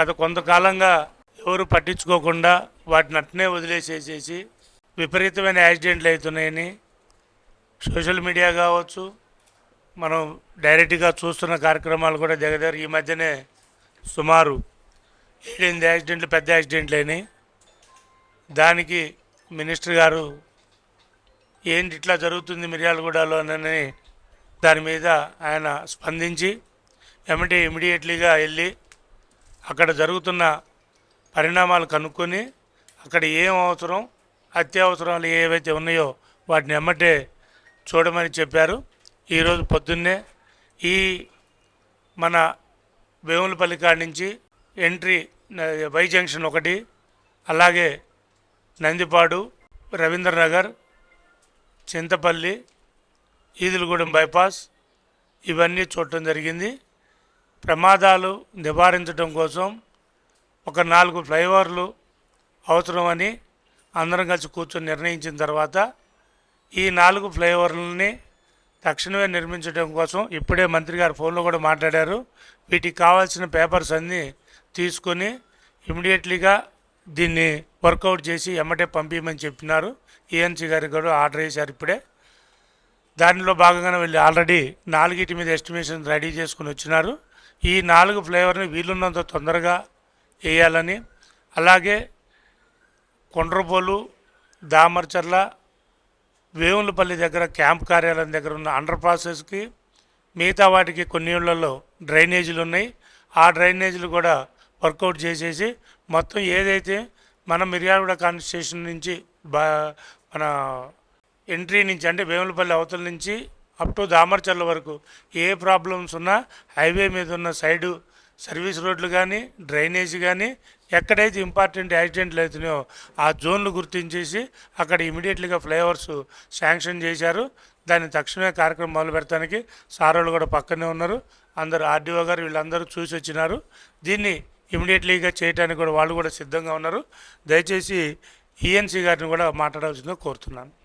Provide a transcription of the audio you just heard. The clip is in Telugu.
గత కొంతకాలంగా ఎవరు పట్టించుకోకుండా వాటిని అట్నే వదిలేసేసేసి విపరీతమైన యాక్సిడెంట్లు అవుతున్నాయని సోషల్ మీడియా కావచ్చు మనం డైరెక్ట్గా చూస్తున్న కార్యక్రమాలు కూడా దగ్గర ఈ మధ్యనే సుమారు ఏడెనిమిది యాక్సిడెంట్లు పెద్ద యాక్సిడెంట్లు అయినాయి. దానికి మినిస్టర్ గారు ఏంటి ఇట్లా జరుగుతుంది మిర్యాలగూడలో అని దాని మీద ఆయన స్పందించి ఎమిటి ఇమీడియట్లీగా వెళ్ళి అక్కడ జరుగుతున్న పరిణామాలు కనుక్కొని అక్కడ ఏం అవసరం అత్యవసరాలు ఏవైతే ఉన్నాయో వాటిని ఎమ్మటే చూడమని చెప్పారు. ఈరోజు పొద్దున్నే ఈ మన వేములపల్లి కాడి నుంచి ఎంట్రీ వై జంక్షన్ ఒకటి అలాగే నందిపాడు రవీంద్రనగర్ చింతపల్లి ఈదులగూడెం బైపాస్ ఇవన్నీ చూడటం జరిగింది. ప్రమాదాలు నివారించడం కోసం ఒక నాలుగు ఫ్లైఓవర్లు అవసరమని అందరం కలిసి కూర్చొని నిర్ణయించిన తర్వాత ఈ నాలుగు ఫ్లైఓవర్లని తక్షణమే నిర్మించడం కోసం ఇప్పుడే మంత్రి గారు ఫోన్లో కూడా మాట్లాడారు. వీటికి కావాల్సిన పేపర్స్ అన్నీ తీసుకొని ఇమీడియట్లీగా దీన్ని వర్కౌట్ చేసి ఎమ్మటే పంపించమని చెప్పినారు. ఈఎన్సీ గారికి కూడా ఆర్డర్ చేశారు ఇప్పుడే. దానిలో భాగంగానే వెళ్ళి ఆల్రెడీ నాలుగిటి మీద ఎస్టిమేషన్ రెడీ చేసుకుని వచ్చినారు. ఈ నాలుగు ఫ్లేవర్ని వీలున్నంత తొందరగా వేయాలని. అలాగే కొండ్రపోలు దామర్చర్ల వేములపల్లి దగ్గర క్యాంప్ కార్యాలయం దగ్గర ఉన్న అండర్ ప్రాసెస్కి మిగతా వాటికి కొన్ని ఇళ్ళలో డ్రైనేజీలు ఉన్నాయి. ఆ డ్రైనేజీలు కూడా వర్కౌట్ చేసేసి మొత్తం ఏదైతే మన మిర్యాలగూడ కాన్స్టిట్యూషన్ నుంచి బా మన ఎంట్రీ నుంచి అంటే వేములపల్లి అవతల నుంచి అప్ టు దామర్చర్ల వరకు ఏ ప్రాబ్లమ్స్ ఉన్నా హైవే మీద ఉన్న సైడు సర్వీస్ రోడ్లు కానీ డ్రైనేజ్ కానీ ఎక్కడైతే ఇంపార్టెంట్ యాక్సిడెంట్లు అవుతున్నాయో ఆ జోన్లు గుర్తించేసి అక్కడ ఇమీడియట్లీగా ఫ్లైఓవర్స్ శాంక్షన్ చేశారు. దాన్ని తక్షణమే కార్యక్రమం మొదలు పెడతానికి సారోళ్ళు కూడా పక్కనే ఉన్నారు. అందరు ఆర్డీఓ గారు వీళ్ళందరూ చూసి వచ్చినారు. దీన్ని ఇమీడియట్లీగా చేయడానికి కూడా వాళ్ళు కూడా సిద్ధంగా ఉన్నారు. దయచేసి ఈఎన్సీ గారిని కూడా మాట్లాడాల్సిందిగా కోరుతున్నాను.